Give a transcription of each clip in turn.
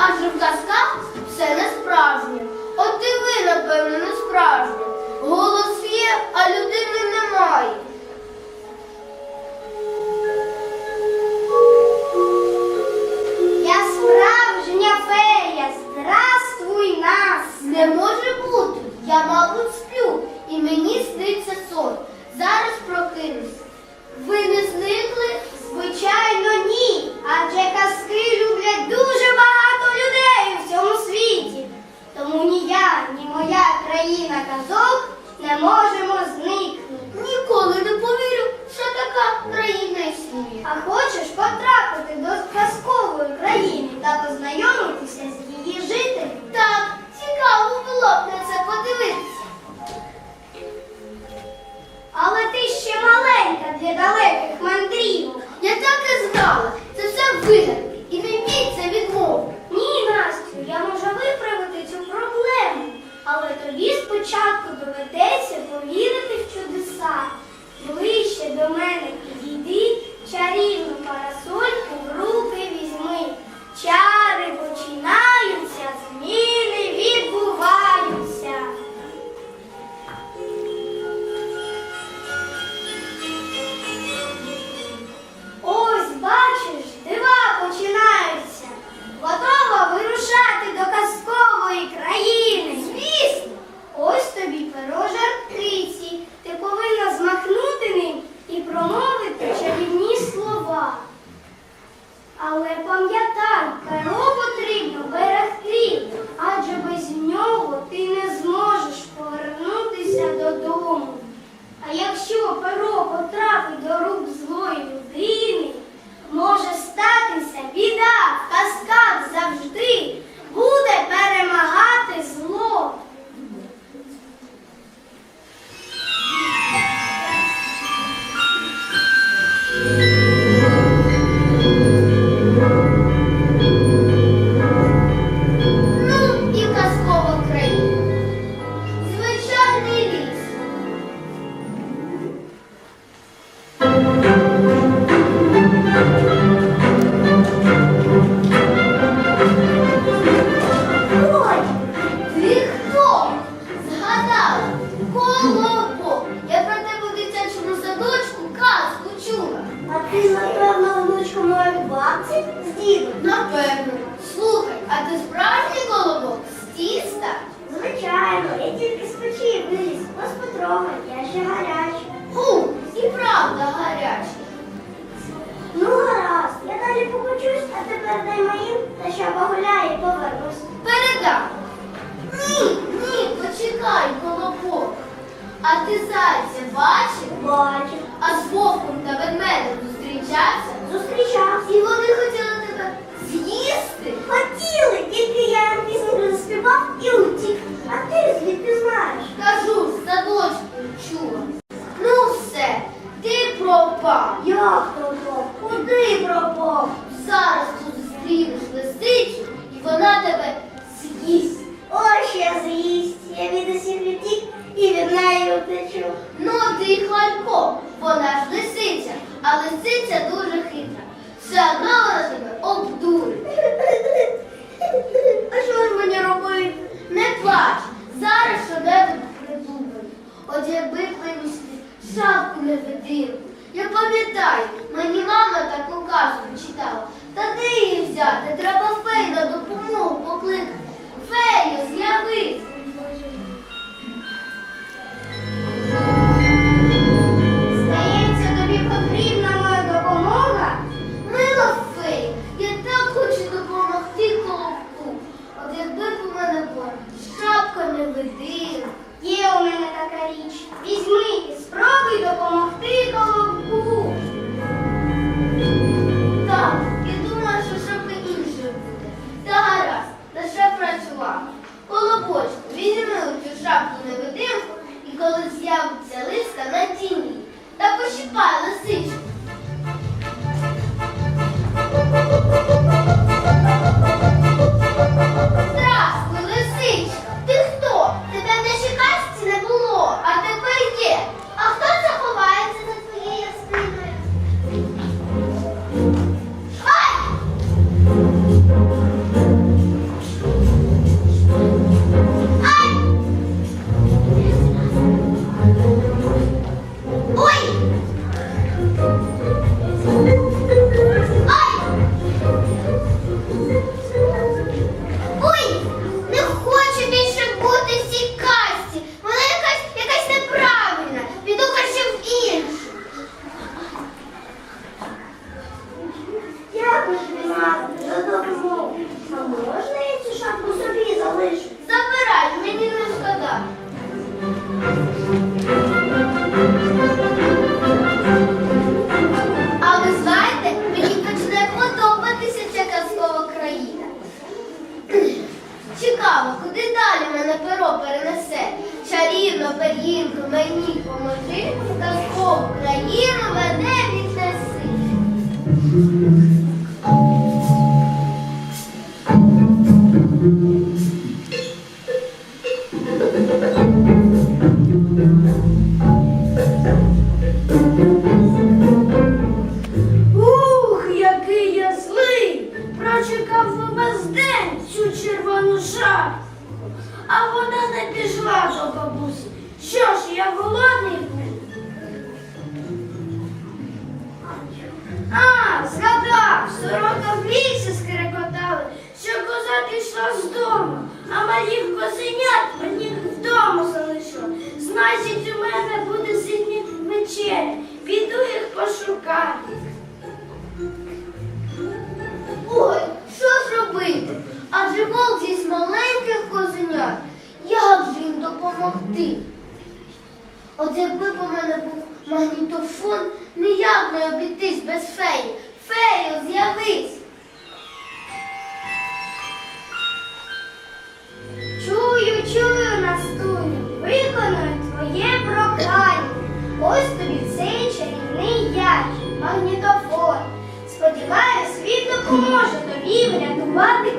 адже в казках все не справжнє. От і ви, напевно, не справжнє. Голос є, а людини немає. Я справжня фея, здравствуй нас. Не може бути, я, мабуть, сплю, і мені сниться сон. Зараз прокинусь. Ви не зникли? Звичайно, ні. Адже казки люблять дуже. моя країна казок, не можемо зникнути. Ніколи не повірю, що така країна існує. А Магнітофон ніяк не обійтись без феї. Фею, з'явись! Чую, чую, Настуню, виконую твоє прохання. Ось тобі цей чарівний ящик, магнітофон. Сподіваюсь, він допоможе тобі врятувати.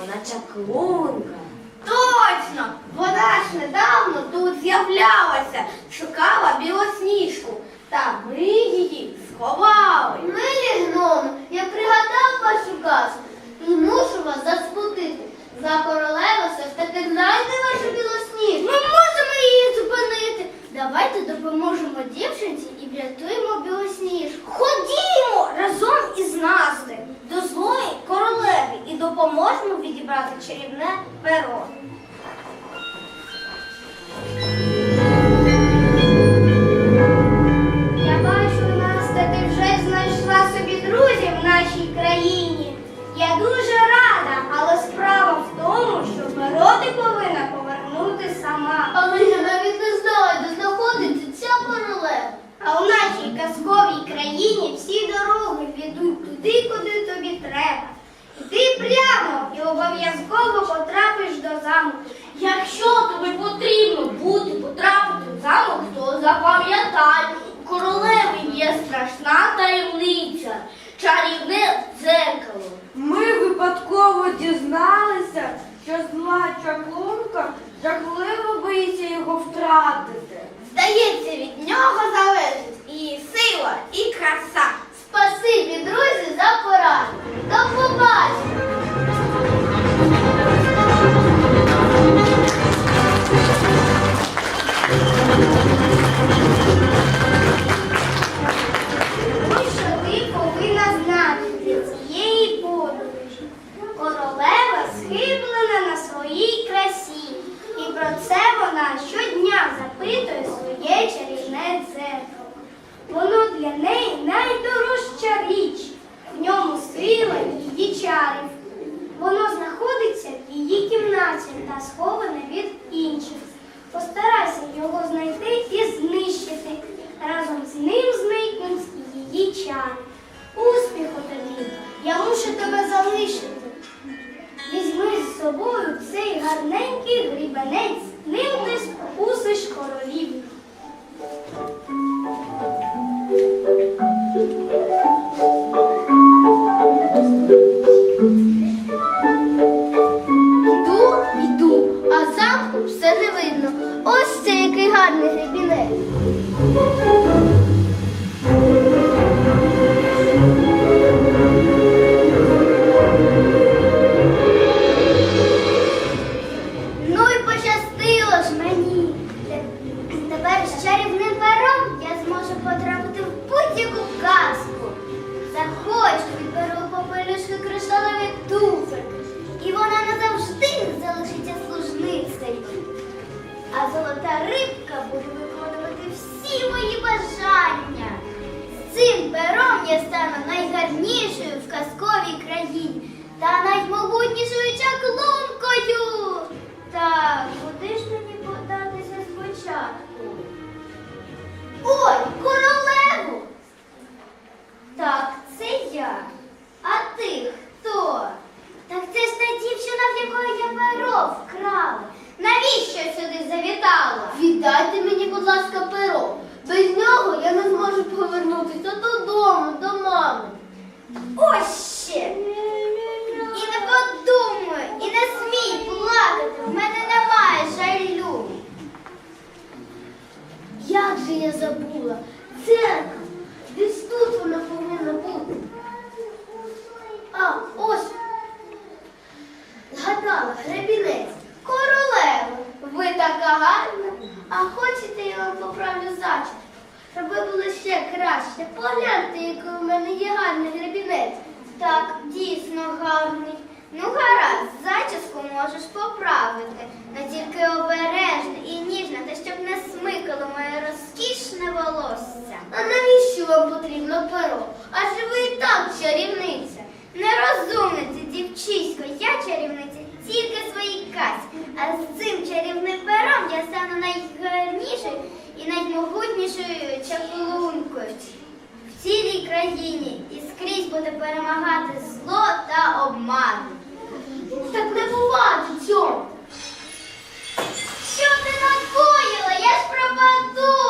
вона чаклунка. Точно! Вона ж недавно тут з'являлася, шукала білосніжку, та ми її сховали. Милі гном, я пригадав вашу казку і мушу вас заспутити. За королева все ж таки знайде вашу білосніжку. Ми можемо її зупинити. Давайте допоможемо дівчинці Врятуємо білосніжку. Ходімо разом із назди до злої королеви і допоможемо відібрати чарівне перо. гарненький грібенець, ним десь спокусиш королів. забув. наймогутнішою чаклункою в цілій країні і скрізь буде перемагати зло та обман. Так не бувати цьому. Що ти накоїла? Я ж пропаду.